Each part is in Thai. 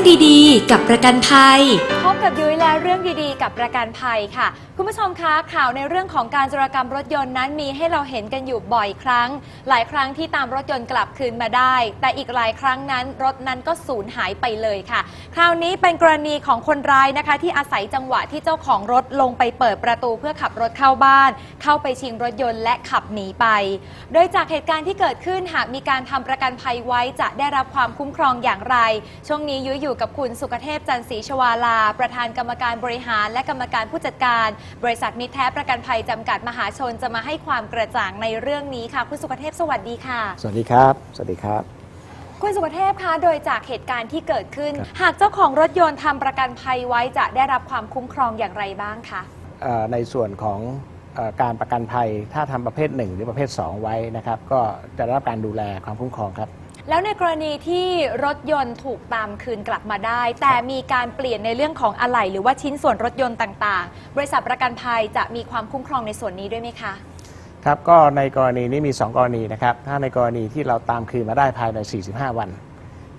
รื่องดีๆ กับประกันภัย พบกับยุ้ยและเรื่องดีๆ กับประกันภัยค่ะ คุณผู้ชมคะข่าวในเรื่องของการจรกรรมรถยนต์นั้นมีให้เราเห็นกันอยู่บ่อยครั้ง หลายครั้งที่ตามรถยนต์กลับคืนมาได้ แต่อีกหลายครั้งนั้นรถนั้นก็สูญหายไปเลยค่ะ คราวนี้เป็นกรณีของคนร้ายนะคะ ที่อาศัยจังหวะที่เจ้าของรถลงไปเปิดประตูเพื่อขับรถเข้าบ้าน เข้าไปชิงรถยนต์และขับหนีไป โดยจากเหตุการณ์ที่เกิดขึ้นหากมีการทำประกันภัยไว้จะได้รับความคุ้มครองอย่างไร ช่วงนี้ยุ้ยอยู่กับคุณสุกเทพจันทร์ศรีชวาลา ประธานกรรมการบริหารและกรรมการผู้จัดการ บริษัทมิตรแท้ประกันภัยจำกัดมหาชนจะมาให้ความกระจ่างในเรื่องนี้ค่ะ คุณสุกเทพสวัสดีค่ะ สวัสดีครับ สวัสดีครับ คุณสุกเทพคะโดยจากเหตุการณ์ที่เกิดขึ้นครับหากเจ้าของรถยนต์ทำประกันภัยไว้จะได้รับความคุ้มครองอย่างไรบ้างคะเอ่อในส่วนของเอ่อการประกันภัยถ้าทำประเภท 1 หรือประเภท 2 ไว้นะครับ ก็จะได้รับการดูแลความคุ้มครองครับ แล้วในกรณีที่รถยนต์ถูกตามคืนกลับมาได้ แต่มีการเปลี่ยนในเรื่องของอะไหล่หรือว่าชิ้นส่วนรถยนต์ต่างๆ บริษัทประกันภัยจะมีความคุ้มครองในส่วนนี้ด้วยไหมคะ ครับก็ในกรณีนี้มี 2 กรณีนะครับ ถ้าในกรณีที่เราตามคืนมาได้ภายใน 45 วัน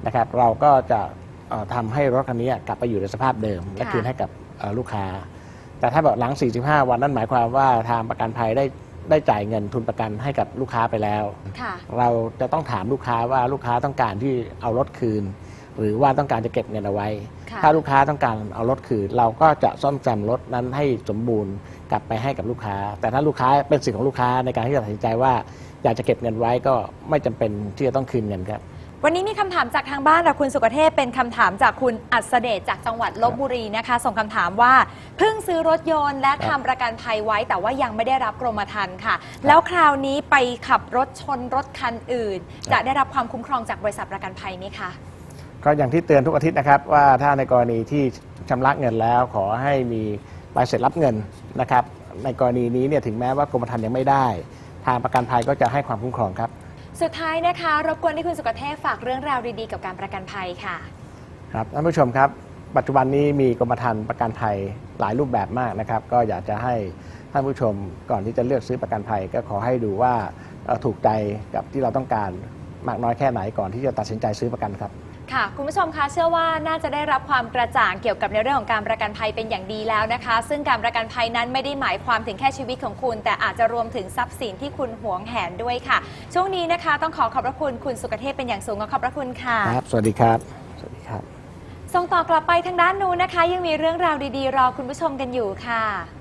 นะครับ เราก็จะเอ่อทำให้รถคันนี้กลับไปอยู่ในสภาพเดิม และค่ะ คืนให้กับเอ่อลูกค้า แต่ถ้าแบบหลัง 45 วันนั่นหมายความว่าทางประกันภัยได้ ได้จ่ายเงินทุนประกันให้กับลูกค้าไปแล้ว ค่ะ เราจะต้องถามลูกค้าว่าลูกค้าต้องการที่เอารถคืน หรือว่าต้องการจะเก็บเงินเอาไว้ ค่ะ ถ้าลูกค้าต้องการเอารถคืน เราก็จะซ่อมแซมรถนั้นให้สมบูรณ์กลับไปให้กับลูกค้า แต่ถ้าลูกค้าเป็นสิทธิของลูกค้าในการที่จะตัดสินใจว่าอยากจะเก็บเงินไว้ก็ไม่จำเป็นที่จะต้องคืนเงินครับ วันนี้มีคำถามจากทางบ้านค่ะคุณสุกเทพเป็นคำถามจากคุณอัศเดชจากจังหวัดลบบุรีนะคะ ส่งคำถามว่าเพิ่งซื้อรถยนต์และทำประกันภัยไว้ แต่ว่ายังไม่ได้รับกรมธรรม์ค่ะ แล้วคราวนี้ไปขับรถชนรถคันอื่น จะได้รับความคุ้มครองจากบริษัทประกันภัยไหมคะ ก็อย่างที่เตือนทุกอาทิตย์นะครับ ว่าถ้าในกรณีที่ชำระเงินแล้วขอให้มีใบเสร็จรับเงินนะครับ ในกรณีนี้เนี่ยถึงแม้ว่ากรมธรรม์ยังไม่ได้ ทางประกันภัยก็จะให้ความคุ้มครองครับ สุดท้ายนะคะ รบกวนที่คุณสุกเทพฝากเรื่องราวดีๆ กับการประกันภัยค่ะ ครับท่านผู้ชมครับ ปัจจุบันนี้มีกรมธรรม์ประกันภัยหลายรูปแบบมากนะครับ ก็อยากจะให้ท่านผู้ชมก่อนที่จะเลือกซื้อประกันภัย ก็ขอให้ดูว่าถูกใจกับที่เราต้องการมากน้อยแค่ไหนก่อนที่จะตัดสินใจซื้อประกันครับ ค่ะ คุณผู้ชมคะเชื่อว่าน่าจะได้รับความกระจ่างเกี่ยวกับในเรื่องของการประกันภัยเป็นอย่างดีแล้วนะคะ ซึ่งการประกันภัยนั้นไม่ได้หมายความถึงแค่ชีวิตของคุณ แต่อาจจะรวมถึงทรัพย์สินที่คุณหวงแหนด้วยค่ะ ช่วงนี้นะคะต้องขอขอบพระคุณคุณสุกเทพเป็นอย่างสูงขอขอบพระคุณค่ะครับ สวัสดีครับ สวัสดีครับ ส่งต่อกลับไปทางด้านนู้นนะคะ ยังมีเรื่องราวดีๆ รอคุณผู้ชมกันอยู่ค่ะ